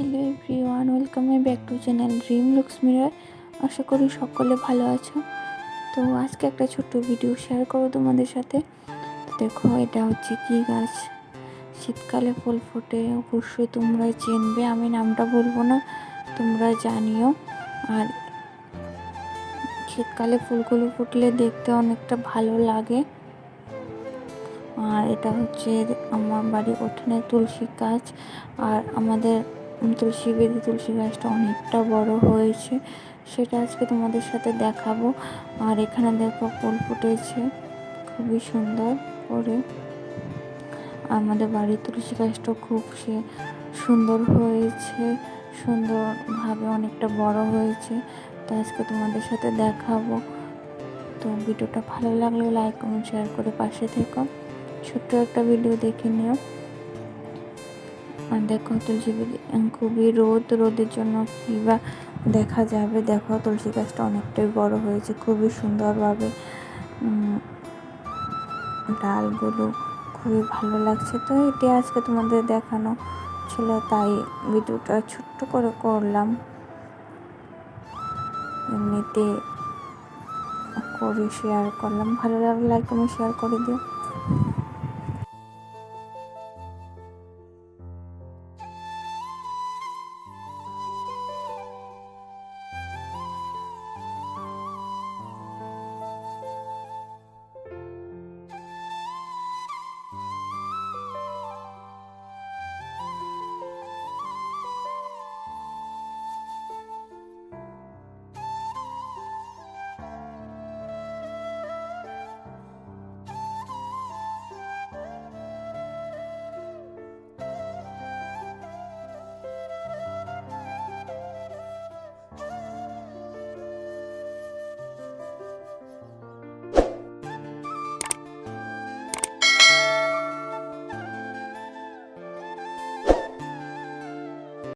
Hello everyone welcome my back to channel dream looks mirror আশা করি সকলে ভালো আছো। তো আজকে একটা ছোট্ট ভিডিও শেয়ার করো তোমাদের সাথে। তো দেখো, এটা হচ্ছে কি গাছ? শীতকালে ফুল ফোটে, অবশ্যই তোমরা চিনবে, আমি নামটা বলব না, তোমরা জানিও। আর শীতকালে ফুলগুলো ফুটলে দেখতে অনেকটা ভালো লাগে। আর এটা হচ্ছে আমার বাড়ির উঠোনে তুলসী গাছ। আর আমাদের তুলসী বেদি, তুলসী গাছটা অনেকটা বড় হয়েছে। সেটা আজকে তোমাদের সাথে দেখাবো। আর এখানে দেখো ফুল ফুটেছে। খুবই সুন্দর করে। আমাদের বাড়ির তুলসী গাছটা খুব সে সুন্দর হয়েছে। সুন্দরভাবে অনেকটা বড় হয়েছে। তো আজকে তোমাদের সাথে দেখাবো। তো ভিডিওটা ভালো লাগলে লাইক কমেন্ট, শেয়ার করে পাশে থেকো। ছোট্ট একটা ভিডিও দেখে নিও। আর দেখো তুলসী খুবই রোদ, রোদের জন্য কী বা দেখা যাবে। দেখো, তুলসী গাছটা অনেকটাই বড় হয়েছে, খুবই সুন্দরভাবে। ডালগুলো খুবই ভালো লাগছে। তো এটি আজকে তোমাদের দেখানো ছিল, তাই ভিডিওটা ছোট্ট করে করলাম। এমনিতে করে শেয়ার করলাম। ভালো লাগলে লাইক শেয়ার করে দিও।